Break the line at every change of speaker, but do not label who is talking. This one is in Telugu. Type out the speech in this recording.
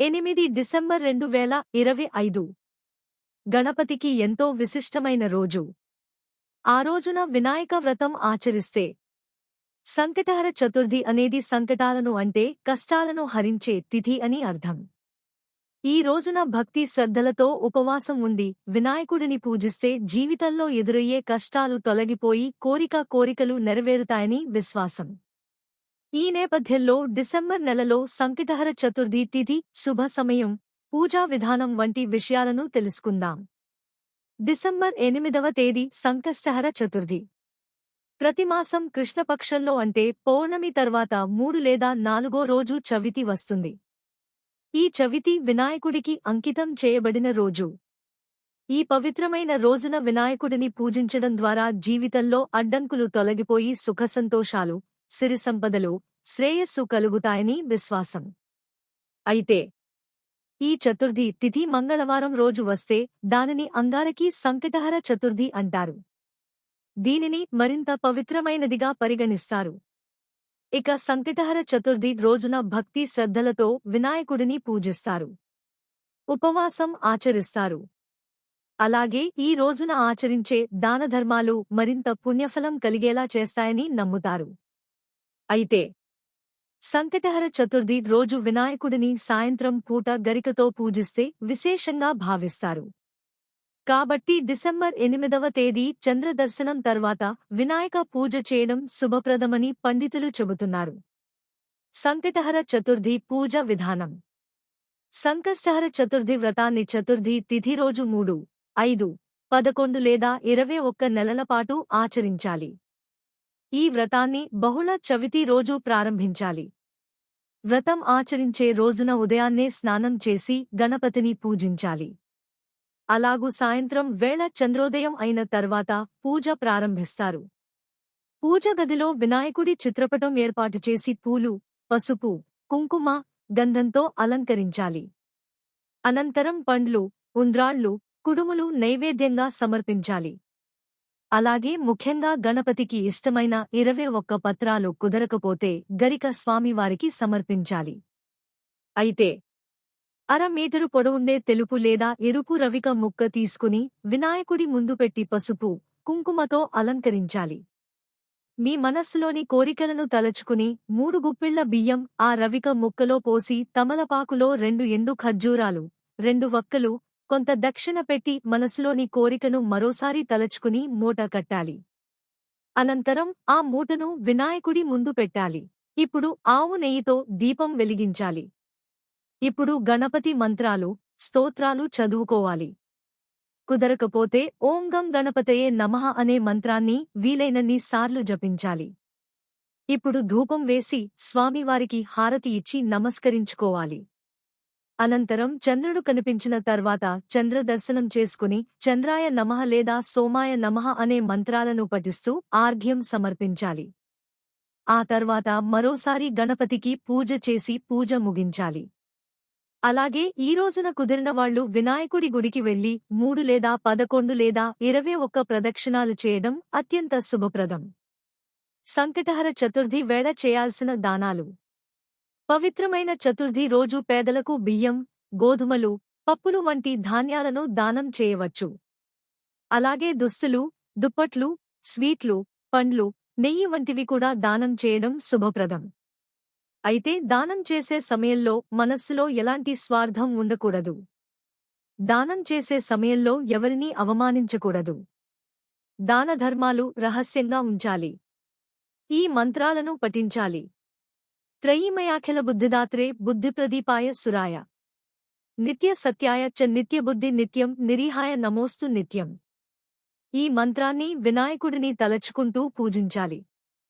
ఎనిమిది డిసెంబర్ రెండు వేల ఇరవై ఐదు. గణపతికి ఎంతో విశిష్టమైన రోజు. ఆ రోజున వినాయక వ్రతం ఆచరిస్తే సంకటహర చతుర్థి అనేది సంకటాలను అంటే కష్టాలను హరించే తిథి అని అర్థం. ఈ రోజున భక్తి శ్రద్ధలతో ఉపవాసం ఉండి వినాయకుడిని పూజిస్తే జీవితంలో ఎదురయ్యే కష్టాలు తొలగిపోయి కోరిక కోరికలు నెరవేరుతాయని విశ్వాసం. ఈ నేపథ్యంలో డిసెంబర్ నెలలో సంకటహర చతుర్థి తిథి శుభ సమయం పూజా విధానం వంటి విషయాలను తెలుసుకుందాం. డిసెంబర్ ఎనిమిదవ తేదీ సంకష్టహర చతుర్థి. ప్రతిమాసం కృష్ణపక్షంలో అంటే పౌర్ణమి తర్వాత మూడు లేదా నాలుగో రోజు చవితి వస్తుంది. ఈ చవితి వినాయకుడికి అంకితం చేయబడిన రోజు. ఈ పవిత్రమైన రోజున వినాయకుడిని పూజించడం ద్వారా జీవితంలో అడ్డంకులు తొలగిపోయి సుఖసంతోషాలు సిరి సంపదలు శ్రేయస్సు కలుగుతాయని విశ్వాసం. అయితే ఈ చతుర్థి తిథి మంగళవారం రోజు వస్తే దానిని అంగారకీ సంకటహర చతుర్థి అంటారు. దీనిని మరింత పవిత్రమైనదిగా పరిగణిస్తారు. ఇక సంకటహర చతుర్థి రోజున భక్తి శ్రద్ధలతో వినాయకుడిని పూజిస్తారు. ఉపవాసం ఆచరిస్తారు. అలాగే ఈ రోజున ఆచరించే దానధర్మాలు మరింత పుణ్యఫలం కలిగేలా చేస్తాయని నమ్ముతారు. అయితే సంకటహర చతుర్థి రోజు వినాయకుడిని సాయంత్రం పూట గరికతో పూజిస్తే విశేషంగా భావిస్తారు. కాబట్టి డిసెంబర్ ఎనిమిదవ తేదీ చంద్రదర్శనం తర్వాత వినాయక పూజ చేయడం శుభప్రదమని పండితులు చెబుతున్నారు. సంకటహర చతుర్థి పూజ విధానం. సంకష్టహర చతుర్థి వ్రతాన్ని చతుర్థి తిథి రోజు మూడు ఐదు పదకొండు లేదా ఇరవై ఒక్క నెలల పాటు ఆచరించాలి. ఈ వ్రతాన్ని బహుళ చవితి రోజు ప్రారంభించాలి. వ్రతం ఆచరించే రోజున ఉదయాన్నే స్నానం చేసి గణపతిని పూజించాలి. అలాగూ సాయంత్రం వేళ చంద్రోదయం అయిన తర్వాత పూజ ప్రారంభిస్తారు. పూజ గదిలో వినాయకుడి చిత్రపటం ఏర్పాటు చేసి పూలు పసుపు కుంకుమ గంధంతో అలంకరించాలి. అనంతరం పండ్లు ఉండ్రాళ్ళు కుడుములు నైవేద్యంగా సమర్పించాలి. అలాగే ముఖ్యంగా గణపతికి ఇష్టమైన ఇరవై ఒక్క పత్రాలు కుదరకపోతే గరిక స్వామివారికి సమర్పించాలి. అయితే అర మీటరు పొడవుండే తెలుపు లేదా ఎరుపు రవిక ముక్క తీసుకుని వినాయకుడి ముందు పెట్టి పసుపు కుంకుమతో అలంకరించాలి. మీ మనస్సులోని కోరికలను తలచుకుని మూడు గుప్పిళ్ళ బియ్యం ఆ రవిక ముక్కలో పోసి తమలపాకులో రెండు ఎండు ఖర్జూరాలు రెండు వక్కలు కొంత దక్షిణ పెట్టి మనసులోని కోరికను మరోసారి తలచుకుని మూట కట్టాలి. అనంతరం ఆ మూటను వినాయకుడి ముందు పెట్టాలి. ఇప్పుడు ఆవు నెయ్యితో దీపం వెలిగించాలి. ఇప్పుడు గణపతి మంత్రాలు స్తోత్రాలు చదువుకోవాలి. కుదరకపోతే ఓం గం గణపతయే నమః అనే మంత్రాన్ని వీలైనన్ని సార్లు జపించాలి. ఇప్పుడు ధూపం వేసి స్వామివారికి హారతి ఇచ్చి నమస్కరించుకోవాలి. అనంతరం చంద్రుడు కనిపించిన తర్వాత చంద్ర దర్శనం చేసుకుని చంద్రాయ నమః లేదా సోమాయ నమః అనే మంత్రాలను పఠిస్తూ ఆర్ఘ్యం సమర్పించాలి. ఆ తర్వాత మరోసారి గణపతికి పూజ చేసి పూజ ముగించాలి. అలాగే ఈ రోజున కుదిరిన వాళ్ళు వినాయకుడి గుడికి వెళ్ళి మూడు లేదా పదకొండు లేదా ఇరవై ఒక్క ప్రదక్షిణాలు చేయడం అత్యంత శుభప్రదం. సంకటహర చతుర్థి వేళ చేయాల్సిన దానాలు. పవిత్రమైన చతుర్థి రోజు పేదలకు బియ్యం గోధుమలు పప్పులు వంటి ధాన్యాలను దానం చేయవచ్చు. అలాగే దుస్తులు దుప్పట్లు స్వీట్లు పండ్లు నెయ్యి వంటివి కూడా దానం చేయడం శుభప్రదం. అయితే దానం చేసే సమయంలో మనస్సులో ఎలాంటి స్వార్థం ఉండకూడదు. దానం చేసే సమయంలో ఎవరినీ అవమానించకూడదు. దానధర్మాలు రహస్యంగా ఉంచాలి. ఈ మంత్రాలను పఠించాలి. త్రయీమయాఖిల బుద్ధిదాత్రే బుద్ధిప్రదీపాయ సురాయ నిత్య సత్యాయ చ నిత్యబుద్ధి నిత్యం నిరీహాయ నమోస్తు నిత్యం ఈ మంత్రాన్ని వినాయకుడిని తలచుకుంటూ పూజించాలి.